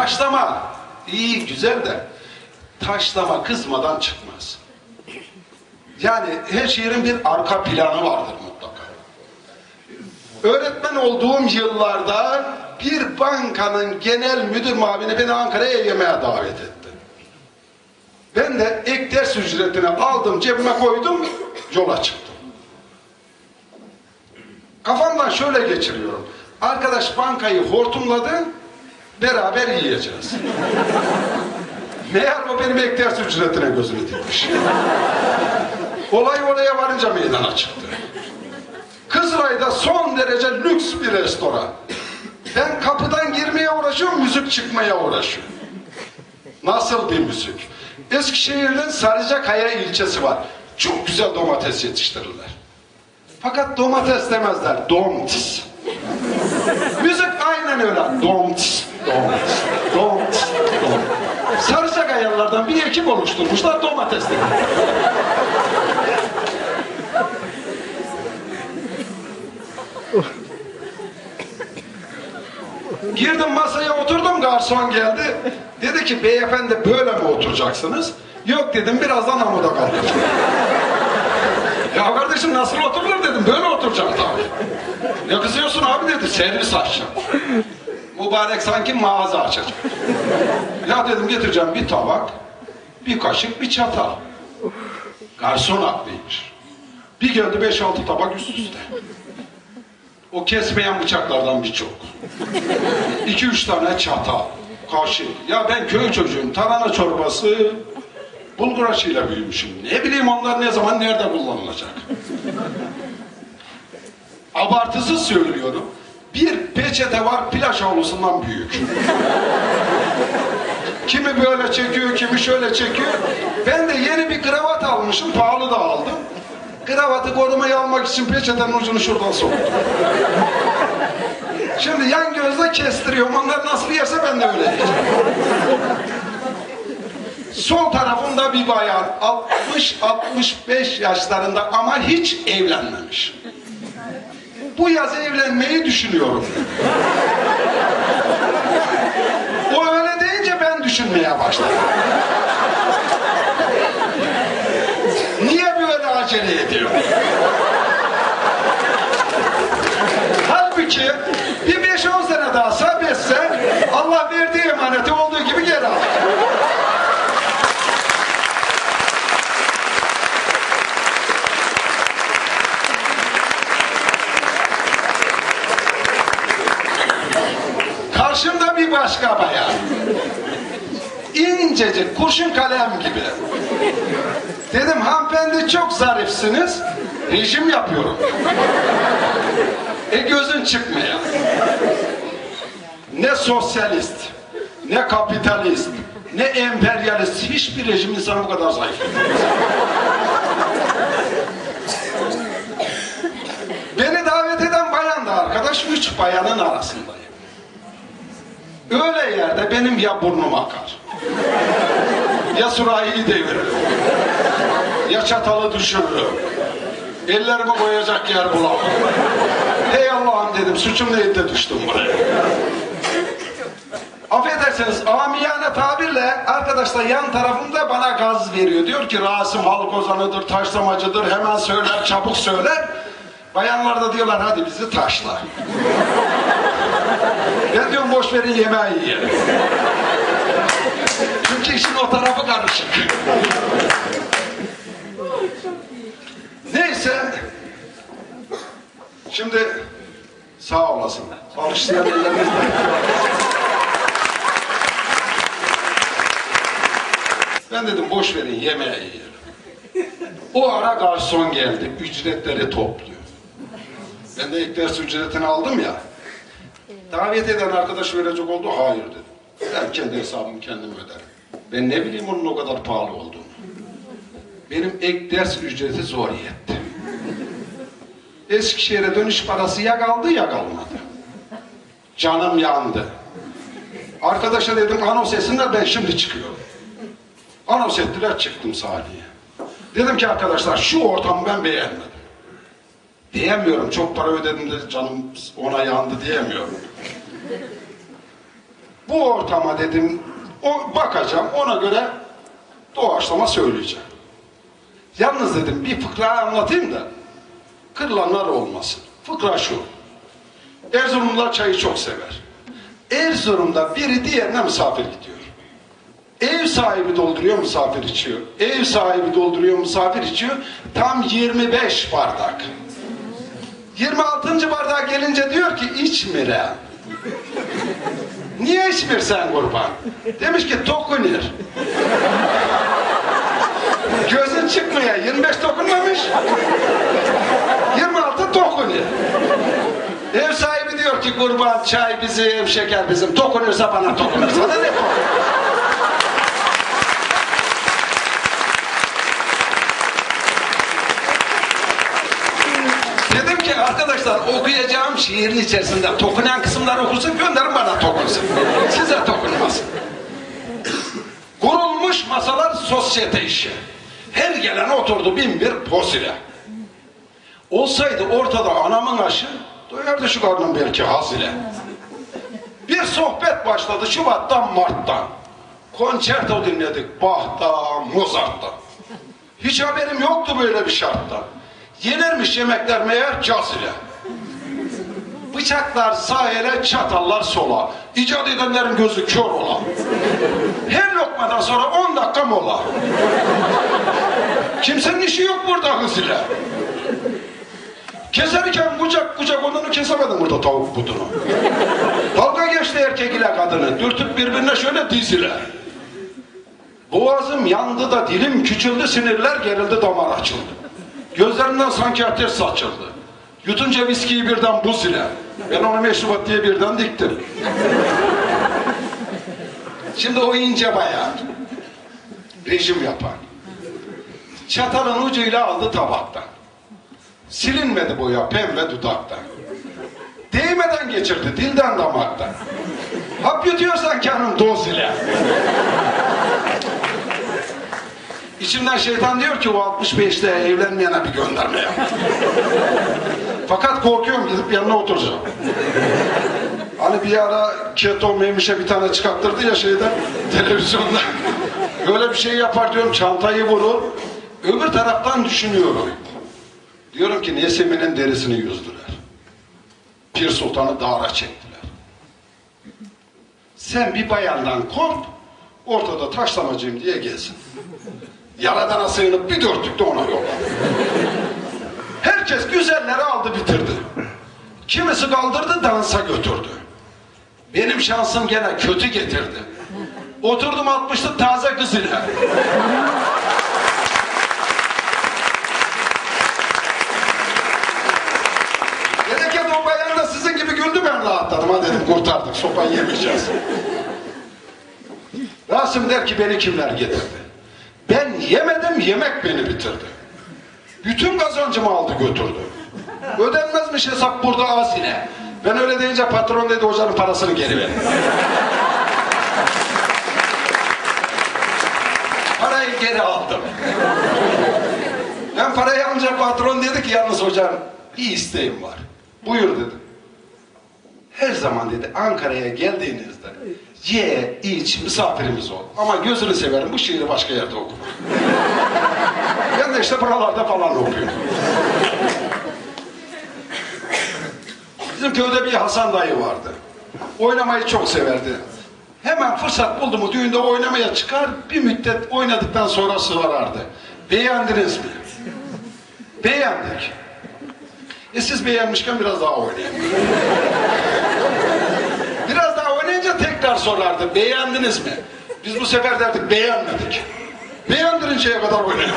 taşlama iyi güzel de taşlama kızmadan çıkmaz. Yani her şehrin bir arka planı vardır mutlaka. Öğretmen olduğum yıllarda bir bankanın genel müdür mavini beni Ankara'ya yemeğe davet etti. Ben de ek ders ücretini aldım, cebime koydum, yola çıktım. Kafamdan şöyle geçiriyorum. Arkadaş bankayı hortumladı, beraber yiyeceğiz. Meğer o benim ek ders ücretine gözünü dikmiş. Olay oraya varınca meydana çıktı. Kızılay'da son derece lüks bir restoran. Ben kapıdan girmeye uğraşıyorum, müzik çıkmaya uğraşıyorum. Nasıl bir müzik? Eskişehir'in Sarıcakaya ilçesi var. Çok güzel domates yetiştirirler. Fakat domates demezler, domtis. Müzik aynen öyle. Domtis, domtis, domtis, domtis. Sarıcakayalılardan bir ekip oluşturmuşlar domates dedi. Girdim masaya oturdum garson geldi. Dedi ki beyefendi böyle mi oturacaksınız? Yok dedim birazdan amuda kalkacağım. ya kardeşim nasıl oturulur dedim böyle oturacağım tabii. Ya kızıyorsun abi dedi servis açacağım. Mübarek sanki mağaza açacak. ya dedim getireceğim bir tabak, bir kaşık, bir çatal. Garson haklıymış. Bir geldi beş altı tabak üst üste. O kesmeyen bıçaklardan birçok. İki üç tane çatal, kaşık. Ya ben köy çocuğuyum. Tarhana çorbası, bulgur aşıyla büyümüşüm. Ne bileyim onlar ne zaman nerede kullanılacak. Abartısız söylüyorum. Bir peçete var plaj havlusundan büyük. Kimi böyle çekiyor, kimi şöyle çekiyor. Ben de yeni bir kravat almışım, pahalı da aldım. Kravatı korumaya almak için peçetenin ucunu şuradan soktum. Şimdi yan gözle kestiriyorum. Onlar nasıl yerse ben de öyle yiyeceğim. Sol tarafında bir bayan 60-65 yaşlarında ama hiç evlenmemiş. Bu yaz evlenmeyi düşünüyorum. O öyle deyince ben düşünmeye başladım. Niye böyle acele ediyor? Halbuki Karşımda bir başka bayan. İncecik, kurşun kalem gibi. Dedim hanımefendi çok zarifsiniz. Rejim yapıyorum. E gözün çıkmaya. Ne sosyalist, ne kapitalist, ne emperyalist hiçbir rejim insanı bu kadar zayıf. Beni davet eden bayan da arkadaş, üç bayanın arasındayım. Öyle yerde benim ya burnum akar, ya sürahiyi deviririm, ya çatalı düşürürüm, ellerimi koyacak yer bulamam. Hey Allah'ım dedim, suçum neydi de düştüm buraya. Affedersiniz, amiyane tabirle arkadaşlar yan tarafımda bana gaz veriyor. Diyor ki Rasim halk ozanıdır, taşlamacıdır, hemen söyler, çabuk söyler. Bayanlar da diyorlar hadi bizi taşla. ben diyorum boş verin yemeği yiyelim. Çünkü işin o tarafı karışık. Neyse. Şimdi sağ olasın. Alışlayan ellerinizle. Ben dedim boş verin yemeği yiyelim. O ara garson geldi. Ücretleri topluyor. Ben de ilk ders ücretini aldım ya. Davet eden arkadaş verecek oldu. Hayır dedim. Ben kendi hesabımı kendim öderim. Ben ne bileyim onun o kadar pahalı olduğunu. Benim ek ders ücreti zor yetti. Eskişehir'e dönüş parası ya kaldı ya kalmadı. Canım yandı. Arkadaşa dedim anons etsinler ben şimdi çıkıyorum. Anons ettiler çıktım sahneye. Dedim ki arkadaşlar şu ortamı ben beğenmedim. Diyemiyorum çok para ödedim de canım ona yandı diyemiyorum. Bu ortama dedim o bakacağım ona göre doğaçlama söyleyeceğim. Yalnız dedim bir fıkra anlatayım da kırılanlar olmasın. Fıkra şu. Erzurumlular çayı çok sever. Erzurum'da biri diğerine misafir gidiyor. Ev sahibi dolduruyor, misafir içiyor. Ev sahibi dolduruyor, misafir içiyor. Tam 25 bardak. 26. bardağa gelince diyor ki içmire. Niye içmirsen kurban? Demiş ki tokunur. Gözün çıkmıyor. 25 dokunmamış. 26 dokunuyor. Ev sahibi diyor ki kurban çay bizim, şeker bizim. Dokunuyorsa bana dokunur. Sana ne dokunuyor? Dedim ki arkadaşlar okuyacağım şiirin içerisinde dokunan kısımları okursun gönderin bana tokunsun. Size dokunmasın. Kurulmuş masalar sosyete işi. Her gelen oturdu bin bir poz ile. Olsaydı ortada anamın aşı doyardı şu karnım belki haz ile. Bir sohbet başladı Şubat'tan Mart'tan. Konçerto dinledik Bach'tan, Mozart'tan. Hiç haberim yoktu böyle bir şartta. Yenirmiş yemekler meğer caz ile. Bıçaklar sağ ele, çatallar sola. İcat edenlerin gözü kör ola. Her lokmadan sonra 10 dakika mola. Kimsenin işi yok burada hız. Keserken kucak kucak onunu kesemedim burada tavuk budunu. Dalga geçti erkek ile kadını. Dürtüp birbirine şöyle dizile. Boğazım yandı da dilim küçüldü sinirler gerildi damar açıldı. Gözlerimden sanki ateş saçıldı. Yutunca viskiyi birden buz ile. Ben onu meşrubat diye birden diktim. Şimdi o ince bayağı. Rejim yapan. Çatalın ucuyla aldı tabaktan. Silinmedi boya pembe dudaktan. Değmeden geçirdi dilden damaktan. Hap yutuyorsan canım doz ile. İçimden şeytan diyor ki o 65'te evlenmeyene bir gönderme yap. Fakat korkuyorum gidip yanına oturacağım. Hani bir ara keto memişe bir tane çıkarttırdı ya şeyden televizyonda. Böyle bir şey yapar diyorum çantayı vurur. Öbür taraftan düşünüyorum. Diyorum ki Nesimi'nin derisini yüzdüler. Pir Sultan'ı dağara çektiler. Sen bir bayandan kork, ortada taşlamacıyım diye gelsin. Yaradana sığınıp bir dörtlükte ona yolla. Herkes güzelleri aldı bitirdi. Kimisi kaldırdı dansa götürdü. Benim şansım gene kötü getirdi. Oturdum 60'lı taze kız ile. Gereken o bayan da sizin gibi güldü ben rahatladım. Ha dedim kurtardık sopayı yemeyeceğiz. Rasim der ki beni kimler getirdi? Ben yemedim yemek beni bitirdi. Bütün kazancımı aldı götürdü. Ödenmezmiş hesap burada az yine. Ben öyle deyince patron dedi hocanın parasını geri ver. Parayı geri aldım. Ben parayı alınca patron dedi ki yalnız hocam bir isteğim var. Buyur dedim. Her zaman dedi Ankara'ya geldiğinizde ye, iç, misafirimiz ol. Ama gözünü severim bu şiiri başka yerde oku. Ben de işte buralarda falan okuyorum. Bizim köyde bir Hasan dayı vardı. Oynamayı çok severdi. Hemen fırsat buldu mu düğünde oynamaya çıkar, bir müddet oynadıktan sonra sıvarardı. Beğendiniz mi? Beğendik. E siz beğenmişken biraz daha oynayın. biraz daha oynayınca tekrar sorardı. Beğendiniz mi? Biz bu sefer derdik beğenmedik. Beğendirinceye kadar oynayın.